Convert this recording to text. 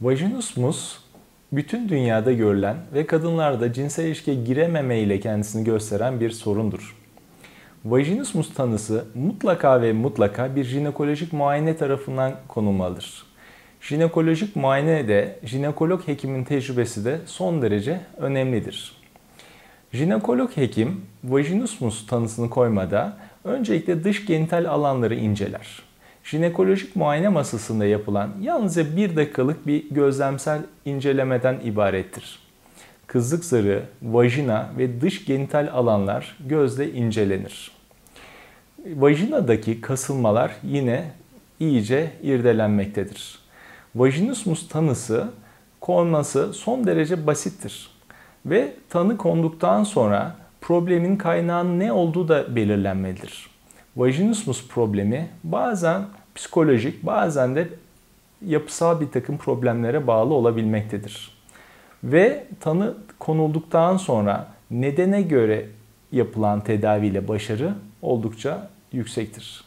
Vajinismus bütün dünyada görülen ve kadınlarda cinsel ilişkiye girememe ile kendisini gösteren bir sorundur. Vajinismus tanısı mutlaka ve mutlaka bir jinekolojik muayene tarafından konulmalıdır. Jinekolojik muayene de jinekolog hekimin tecrübesi de son derece önemlidir. Jinekolog hekim vajinismus tanısını koymada öncelikle dış genital alanları inceler. Jinekolojik muayene masasında yapılan yalnızca bir dakikalık bir gözlemsel incelemeden ibarettir. Kızlık zarı, vajina ve dış genital alanlar gözle incelenir. Vajinadaki kasılmalar yine iyice irdelenmektedir. Vajinismus tanısı konması son derece basittir. Ve tanı konduktan sonra problemin kaynağının ne olduğu da belirlenmelidir. Vajinismus problemi bazen psikolojik bazen de yapısal bir takım problemlere bağlı olabilmektedir. Ve tanı konulduktan sonra nedene göre yapılan tedaviyle başarı oldukça yüksektir.